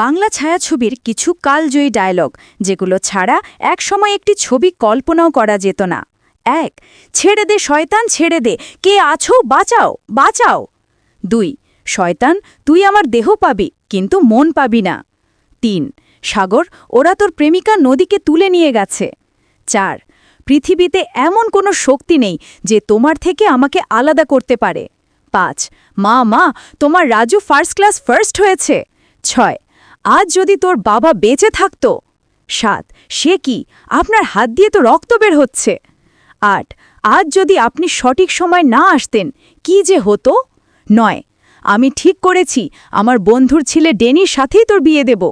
বাংলা ছায়াছবির কিছু কালজয়ী ডায়লগ যেগুলো ছাড়া একসময় একটি ছবি কল্পনাও করা যেত না। এক, ছেড়ে দে শয়তান, ছেড়ে দে। কে আছো? বাঁচাও বাঁচাও। দুই, শয়তান, তুই আমার দেহ পাবি, কিন্তু মন পাবি না। তিন, সাগর, ওরা তোর প্রেমিকা নদীকে তুলে নিয়ে গেছে। চার, পৃথিবীতে এমন কোনো শক্তি নেই যে তোমার থেকে আমাকে আলাদা করতে পারে। পাঁচ, মা মা, তোমার রাজু ফার্স্ট ক্লাস ফার্স্ট হয়েছে। ছয় আজ যদি তোর বাবা বেঁচে থাকত, সাত, সে কি? আপনার হাত দিয়ে তো রক্ত বের হচ্ছে। আট, আজ যদি আপনি সঠিক সময় না আসতেন, কি যে হতো? নয়, আমি ঠিক করেছি, আমার বন্ধুর ছেলে ডেনির সাথেই তোর বিয়ে দেব।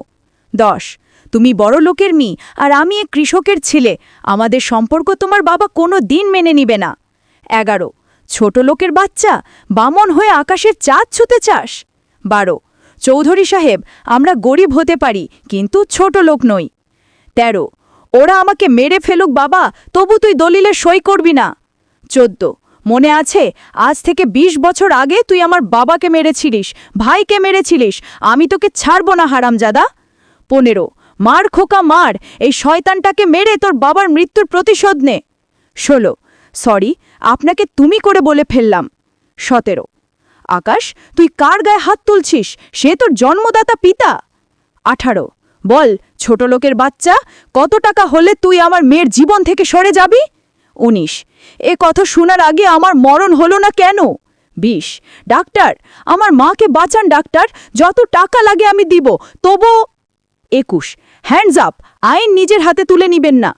দশ, তুমি বড় লোকের মি আর আমি এক কৃষকের ছেলে, আমাদের সম্পর্ক তোমার বাবা কোনো দিন মেনে নিবে না। এগারো, ছোট লোকের বাচ্চা, বামন হয়ে আকাশের চাঁদ ছুতে চাস। বারো চৌধুরী সাহেব, আমরা গরিব হতে পারি, কিন্তু ছোট লোক নই। তেরো, ওরা আমাকে মেরে ফেলুক বাবা, তবু তুই দলিলে সই করবি না। চোদ্দ, মনে আছে, আজ থেকে ২০ বছর আগে তুই আমার বাবাকে মেরেছিলিস, ভাইকে মেরেছিলিস, আমি তোকে ছাড়ব না হারাম হারামজাদা। পনেরো, মার খোকা মার, এই শয়তানটাকে মেরে তোর বাবার মৃত্যুর প্রতিশোধ নে। ষোলো, সরি, আপনাকে তুমি করে বলে ফেললাম। সতেরো আকাশ, তুই কার গায়ে হাত তুলছিস? সে তোর জন্মদাতা পিতা। আঠারো, বল, ছোট লোকের বাচ্চা, কত টাকা হলে তুই আমার মেয়ের জীবন থেকে সরে যাবি? উনিশ, এ কথা শোনার আগে আমার মরণ হলো না কেন? বিশ, ডাক্তার, আমার মাকে বাঁচান ডাক্তার, যত টাকা লাগে আমি দিব তবু একুশ হ্যান্ডস আপ আইন নিজের হাতে তুলে নিবেন না।